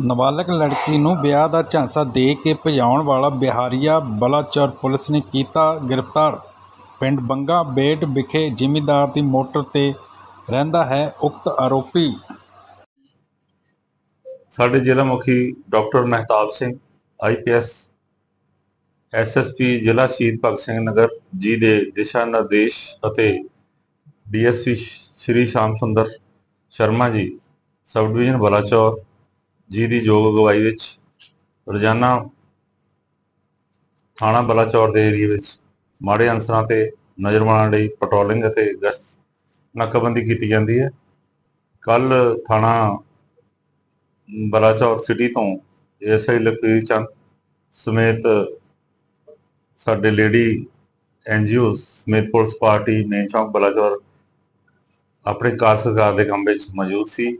ਨਾਬਾਲਗ ਲੜਕੀ ਨੂੰ ਵਿਆਹ ਦਾ ਝਾਂਸਾ ਦੇ ਕੇ ਭਜਾਉਣ ਵਾਲਾ ਬਿਹਾਰੀਆ ਬਲਾਚੌਰ ਪੁਲਿਸ ਨੇ ਕੀਤਾ ਗ੍ਰਿਫਤਾਰ। ਪਿੰਡ ਬੰਗਾ ਬੇਟ ਵਿਖੇ ਜ਼ਿਮੀਂਦਾਰ ਦੀ ਮੋਟਰ ਤੇ ਰਹਿੰਦਾ ਹੈ ਉਕਤ ਆਰੋਪੀ। ਸਾਡੇ ਜ਼ਿਲ੍ਹਾ ਮੁਖੀ doctor Mehtab Singh IPS SSP ਜ਼ਿਲ੍ਹਾ ਸ਼ਹੀਦ ਭਗਤ ਸਿੰਘ ਨਗਰ, ਜੀ ਦੇ ਦਿਸ਼ਾ ਨਿਰਦੇਸ਼ ਅਤੇ ਡੀਐਸਪੀ ਸ਼੍ਰੀ ਸ਼ਾਮ ਸੁੰਦਰ ਸ਼ਰਮਾ ਜੀ, ਸਬ ਡਿਵੀਜ਼ਨ ਬਲਾਚੌਰ ਜੀ ਦੀ ਯੋਗ ਅਗਵਾਈ ਵਿੱਚ, ਰੋਜ਼ਾਨਾ ਥਾਣਾ ਬਲਾਚੌਰ ਦੇ ਏਰੀਆ ਵਿੱਚ ਮਾੜੇ ਅਨਸਰਾਂ ਤੇ ਨਜ਼ਰ ਮਾਰਨ ਲਈ ਪੈਟਰੋਲਿੰਗ ਅਤੇ ਗਸ਼ਤ ਨਾਕਾਬੰਦੀ ਕੀਤੀ ਜਾਂਦੀ ਹੈ। ਕੱਲ ਥਾਣਾ ਬਲਾਚੌਰ ਸਿਟੀ ਤੋਂ ਐਸਆਈ ਲਕੀਰ ਚੰਦ ਸਮੇਤ ਸਾਡੇ ਲੇਡੀ ਐਨਜੀਓ ਸਮੇਤ ਪੁਲਿਸ ਪਾਰਟੀ ਮੇਨ ਚੌਂਕ ਬਲਾਚੌਰ ਆਪਣੇ ਕਾਰ ਸਰਕਾਰ ਦੇ ਕੰਮ ਵਿੱਚ ਮੌਜੂਦ ਸੀ।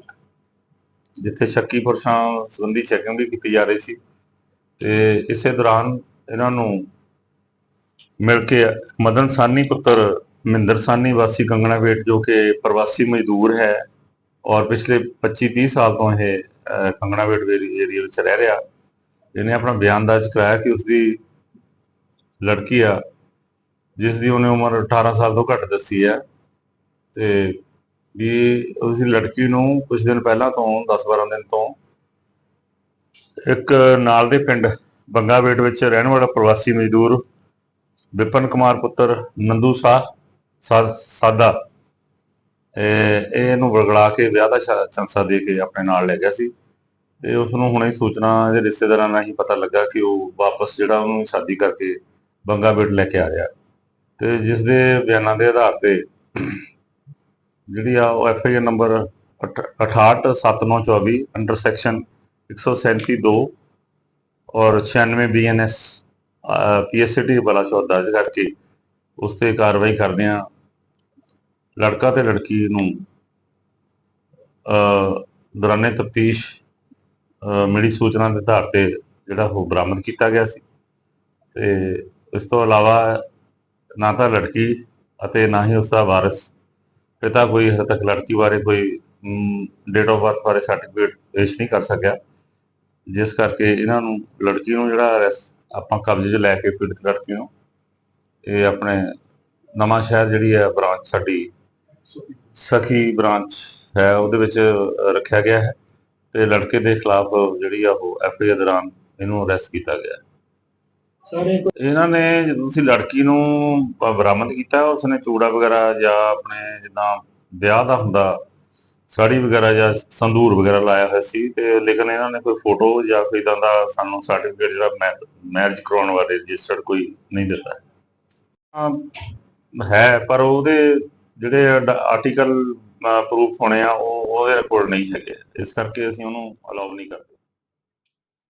ਜਿੱਥੇ ਸ਼ੱਕੀ ਪੁਰਸ਼ਾਂ ਸੰਬੰਧੀ ਚੈਕਿੰਗ ਵੀ ਕੀਤੀ ਜਾ ਰਹੀ ਸੀ ਤੇ ਇਸੇ ਦੌਰਾਨ ਇਹਨਾਂ ਨੂੰ ਮਿਲ ਕੇ ਮਦਨ ਸਾਨੀ ਪੁੱਤਰ ਮਹਿੰਦਰ ਸਾਨੀ ਵਾਸੀ ਕੰਗਣਾਵੇਟ ਜੋ ਕਿ ਪ੍ਰਵਾਸੀ ਮਜ਼ਦੂਰ ਹੈ ਔਰ ਪਿਛਲੇ 25 30 ਸਾਲ ਤੋਂ ਇਹ ਅਹ, ਕੰਗਣਾਵੇਟ ਏਰੀਆ ਵਿੱਚ ਰਹਿ ਰਿਹਾ ਇਹਨੇ ਆਪਣਾ ਬਿਆਨ ਦਰਜ ਕਰਾਇਆ ਕਿ ਉਸਦੀ ਲੜਕੀ ਆ ਜਿਸ ਦੀ ਉਹਨੇ ਉਮਰ 18 ਸਾਲ ਤੋਂ ਘੱਟ ਦੱਸੀ ਹੈ ਤੇ ਵੀ ਉਸ ਲੜਕੀ ਨੂੰ ਕੁਝ ਦਿਨ ਪਹਿਲਾਂ ਤੋਂ 10-12 ਦਿਨ ਤੋਂ ਇੱਕ ਨਾਲ ਦੇ ਪਿੰਡ ਬੰਗਾਵੇਟ ਵਿੱਚ ਰਹਿਣ ਵਾਲਾ ਪ੍ਰਵਾਸੀ ਮਜ਼ਦੂਰ ਵਿਪਨ ਕੁਮਾਰ ਪੁੱਤਰ ਨੰਦੂ ਸਾਹ ਸਾਦਾ ਇਹ ਇਹਨੂੰ ਵਰਗਲਾ ਕੇ ਵਿਆਹ ਦਾ ਸ਼ਾ- ਚੰਸਾ ਦੇ ਕੇ ਆਪਣੇ ਨਾਲ ਲੈ ਗਿਆ ਸੀ। ਤੇ ਉਸ ਨੂੰ ਹੁਣੇ ਸੂਚਨਾ ਇਹਦੇ ਰਿਸ਼ਤੇਦਾਰਾਂ ਨਾਲ ਹੀ ਪਤਾ ਲੱਗਾ ਕਿ ਉਹ ਵਾਪਸ ਜਿਹੜਾ ਉਹਨੂੰ ਸ਼ਾਦੀ ਕਰਕੇ ਬੰਗਾ ਬੇਟ ਲੈ ਕੇ ਆ ਰਿਹਾ। ਤੇ ਜਿਸ ਦੇ ਬਿਆਨਾਂ ਦੇ ਆਧਾਰ ਤੇ ਜਿਹੜੀ ਆ ਉਹ F I R number 687924 under section 137 2 ਔਰ 96 ਬੀਐਨਐਸ ਬਲਾ ਬਲਾਚੌਰ ਦਰਜ ਕਰਕੇ ਉਸ ਤੇ ਕਾਰਵਾਈ ਕਰਦੇ ਆ ਲੜਕਾ ਤੇ ਲੜਕੀ ਨੂੰ, ਅ, ਦੌਰਾਨੇ ਤਫਤੀਸ਼ ਮਿਲੀ ਸੂਚਨਾ ਦੇ ਆਧਾਰ ਤੇ ਜਿਹੜਾ ਉਹ ਬਰਾਮਦ ਕੀਤਾ ਗਿਆ ਸੀ। ਤੇ ਇਸ ਤੋਂ ਇਲਾਵਾ ਨਾ ਤਾਂ ਲੜਕੀ ਅਤੇ ਨਾ ਹੀ ਉਸ ਦਾ ਵਾਰਿਸ ਪਿਤਾ ਕੋਈ ਹਜੇ ਤੱਕ ਲੜਕੀ ਬਾਰੇ ਕੋਈ ਡੇਟ ਆਫ ਬਰਥ ਬਾਰੇ ਸਰਟੀਫਿਕੇਟ ਪੇਸ਼ ਨਹੀਂ ਕਰ ਸਕਿਆ ਜਿਸ ਕਰਕੇ ਇਹਨਾਂ ਨੂੰ, ਲੜਕੀ ਨੂੰ ਜਿਹੜਾ arrest ਆਪਾਂ ਕਬਜ਼ੇ 'ਚ ਲੈ ਕੇ ਪੀੜਤ ਲੜਕੀ ਨੂੰ, ਇਹ ਆਪਣੇ ਨਵਾਂ ਸ਼ਹਿਰ ਜਿਹੜੀ ਹੈ ਬ੍ਰਾਂਚ ਸਾਡੀ ਸਖੀ ਬ੍ਰਾਂਚ ਹੈ, ਉਹਦੇ ਵਿੱਚ ਰੱਖਿਆ ਗਿਆ ਹੈ ਤੇ ਲੜਕੇ ਦੇ ਖਿਲਾਫ ਜਿਹੜੀ ਆ ਉਹ ਐਫ ਆਈ ਆਰ ਦੌਰਾਨ ਇਹਨੂੰ ਅਰੈਸਟ ਕੀਤਾ ਗਿਆ ਹੈ। ਸਾਰੇ ਇਹਨਾਂ ਨੇ ਜਦੋਂ ਤੁਸੀਂ ਲੜਕੀ ਨੂੰ ਬਰਾਮਦ ਕੀਤਾ, ਉਸਨੇ ਚੂੜਾ ਵਗੈਰਾ ਜਾਂ ਆਪਣੇ ਜਿੱਦਾਂ ਵਿਆਹ ਦਾ ਹੁੰਦਾ, ਸਾੜੀ ਵਗੈਰਾ ਜਾਂ ਸੰਦੂਰ ਵਗੈਰਾ ਲਾਇਆ ਹੋਇਆ ਸੀ ਤੇ ਲੇਕਿਨ ਇਹਨਾਂ ਨੇ ਕੋਈ ਫੋਟੋ ਜਾਂ ਕੋਈ ਇਦਾਂ ਦਾ ਸਾਨੂੰ ਸਰਟੀਫਿਕੇਟ ਜਿਹੜਾ ਮੈਰਿਜ ਕਰਾਉਣ ਵਾਲੇ ਰਜਿਸਟਰਡ ਕੋਈ ਨਹੀਂ ਦਿੱਤਾ ਹੈ। ਹੈ, ਪਰ ਉਹਦੇ ਜਿਹੜੇ ਆਰਟੀਕਲ ਪ੍ਰੂਫ ਹੋਣੇ ਆ, ਉਹ ਉਹਦੇ ਕੋਲ ਨਹੀਂ ਹੈਗੇ ਇਸ ਕਰਕੇ ਅਸੀਂ ਉਹਨੂੰ ਅਲਾਉ ਨਹੀਂ ਕਰਦੇ